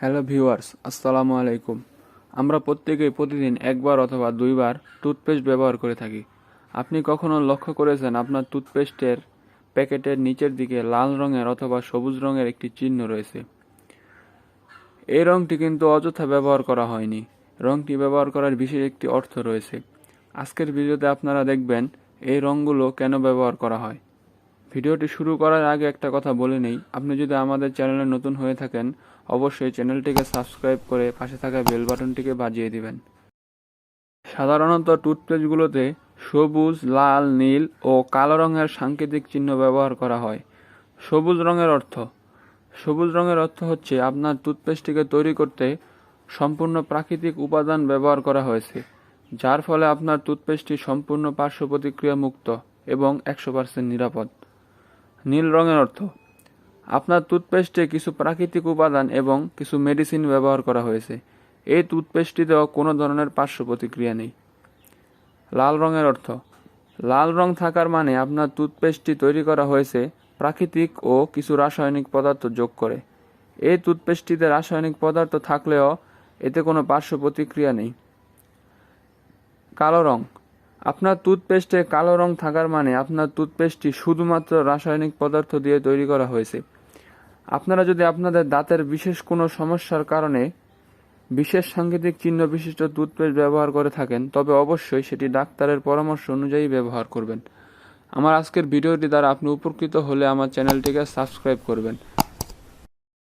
Hello viewers, আসসালামু আলাইকুম। আমরা প্রত্যেকেই প্রতিদিন একবার অথবা দুইবার টুথপেস্ট ব্যবহার করে থাকি। আপনি কখনো লক্ষ্য করেছেন আপনার টুথপেস্টের প্যাকেটের নিচের দিকে লাল রঙের অথবা সবুজ রঙের একটি চিহ্ন রয়েছে? এই রঙটি কিন্তু অযথা ব্যবহার করা হয়নি। রঙটি ব্যবহার করার বিশেষ একটি অর্থ রয়েছে। আজকের ভিডিওতে আপনারা দেখবেন এই রঙগুলো কেন ব্যবহার করা হয়। ভিডিওটি শুরু করার আগে একটা কথা বলে নেই। আপনি যদি আমাদের চ্যানেলে নতুন হয়ে থাকেন, অবশ্যই চ্যানেলটিকে সাবস্ক্রাইব করে পাশে থাকা বেল বাটনটিকে বাজিয়ে দিবেন। সাধারণত টুথপেস্টগুলোতে সবুজ, লাল, নীল ও কালো রঙের সাংকেতিক চিহ্ন ব্যবহার করা হয়। সবুজ রঙের অর্থ। সবুজ রঙের অর্থ হচ্ছে আপনার টুথপেস্টটিকে তৈরি করতে সম্পূর্ণ প্রাকৃতিক উপাদান ব্যবহার করা হয়েছে, যার ফলে আপনার টুথপেস্টটি সম্পূর্ণ পার্শ্ব প্রতিক্রিয়া মুক্ত এবং একশো পার্সেন্ট নিরাপদ। নীল রঙের অর্থ। আপনার টুথপেস্টে কিছু প্রাকৃতিক উপাদান এবং কিছু মেডিসিন ব্যবহার করা হয়েছে। এই টুথপেস্টটিতেও কোনো ধরনের পার্শ্ব প্রতিক্রিয়া নেই। লাল রঙের অর্থ। লাল রং থাকার মানে আপনার টুথপেস্টটি তৈরি করা হয়েছে প্রাকৃতিক ও কিছু রাসায়নিক পদার্থ যোগ করে। এই টুথপেস্টটিতে রাসায়নিক পদার্থ থাকলেও এতে কোনো পার্শ্ব প্রতিক্রিয়া নেই। কালো রং। আপনার টুথপেস্টে কালো রং থাকার মানে আপনার টুথপেস্টটি শুধুমাত্র রাসায়নিক পদার্থ দিয়ে তৈরি করা হয়েছে। আপনারা যদি আপনাদের দাঁতের বিশেষ কোনো সমস্যার কারণে বিশেষ সাংকেতিক চিহ্ন বিশিষ্ট টুথপেস্ট ব্যবহার করে থাকেন, তবে অবশ্যই সেটি ডাক্তারের পরামর্শ অনুযায়ী ব্যবহার করবেন। আমার আজকের ভিডিওটি দ্বারা আপনি উপকৃত হলে আমার চ্যানেলটিকে সাবস্ক্রাইব করবেন।